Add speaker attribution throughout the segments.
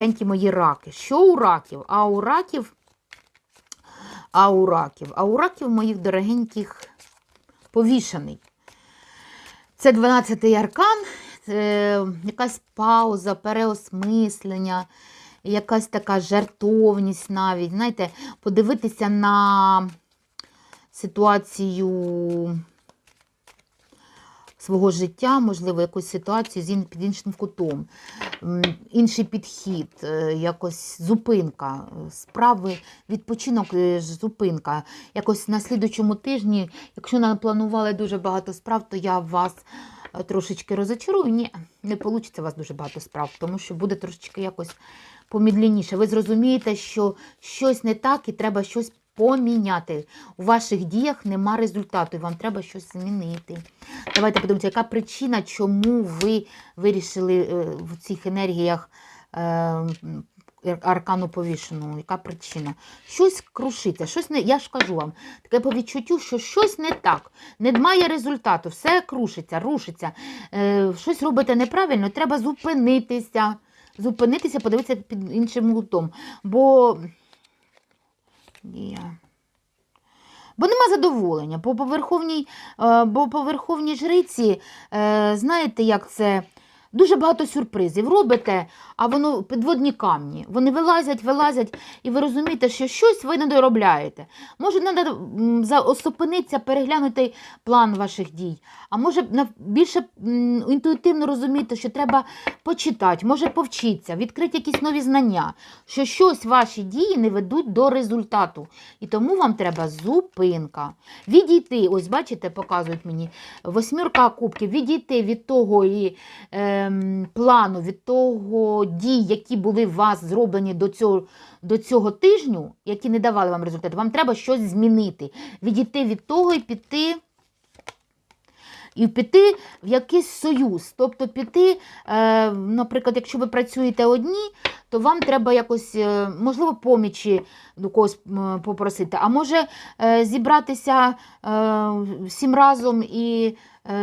Speaker 1: Дорогенькі мої раки. Що у раків? А у раків, а у раків, а у раків моїх дорогеньких повішений. Це 12-й аркан, е, якась пауза, переосмислення, якась така жартовність навіть. Знаєте, подивитися на ситуацію свого життя, можливо, якусь ситуацію з під іншим кутом, інший підхід, е, якось зупинка, е, справи, відпочинок, е, зупинка. Якось на слідучому тижні, якщо напланували дуже багато справ, то я вас трошечки розочарую. Ні, не вийде у вас дуже багато справ, тому що буде трошечки якось помідленіше. Ви зрозумієте, що щось не так і треба щось поміняти. У ваших діях нема результату, і вам треба щось змінити. Давайте подивимося, яка причина, чому ви вирішили е, в цих енергіях е, аркану повішеного. Яка причина? Щось крушиться, щось не. Я ж кажу вам, таке по відчуттю, що щось не так, немає результату, все крушиться, рушиться. Е, щось робите неправильно, треба зупинитися. Зупинитися, подивитися під іншим гутом. Бо. Я. Бо нема задоволення. По верховній, е, бо по верховній жриці, е, знаєте, як це. Дуже багато сюрпризів робите, а воно підводні камні. Вони вилазять, вилазять, і ви розумієте, що щось ви не доробляєте. Може, треба осупинитися, переглянути план ваших дій. А може більше інтуїтивно розуміти, що треба почитати, може повчитися, відкрити якісь нові знання, що щось ваші дії не ведуть до результату. І тому вам треба зупинка. Відійти, ось бачите, показують мені восьмірка кубків, відійти від того і, ем, плану, від того дій, які були у вас зроблені до цього, до цього тижню, які не давали вам результату. Вам треба щось змінити. Відійти від того і піти. І піти в якийсь союз. Тобто піти, е, наприклад, якщо ви працюєте одні, то вам треба якось, е, можливо, помічі до когось попросити, а може е, зібратися е, всім разом і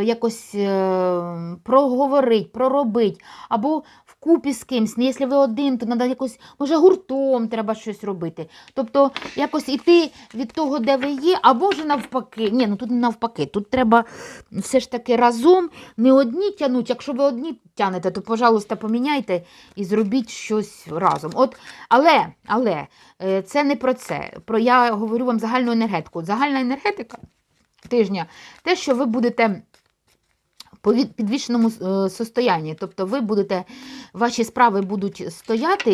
Speaker 1: якось е, проговорити, проробити, або вкупі з кимсь. Ну, Якщо ви один, то треба якось, може, гуртом треба щось робити. Тобто якось іти від того, де ви є, або ж навпаки. Ні, ну тут не навпаки, тут треба все ж таки разом, не одні тянуть. Якщо ви одні тянете, то, пожалуйста, поміняйте і зробіть щось разом. От, але, але е, це не про це. Про я говорю вам загальну енергетику. Загальна енергетика тижня те, що ви будете. Підвішеному е, состоянні, тобто ви будете, ваші справи будуть стояти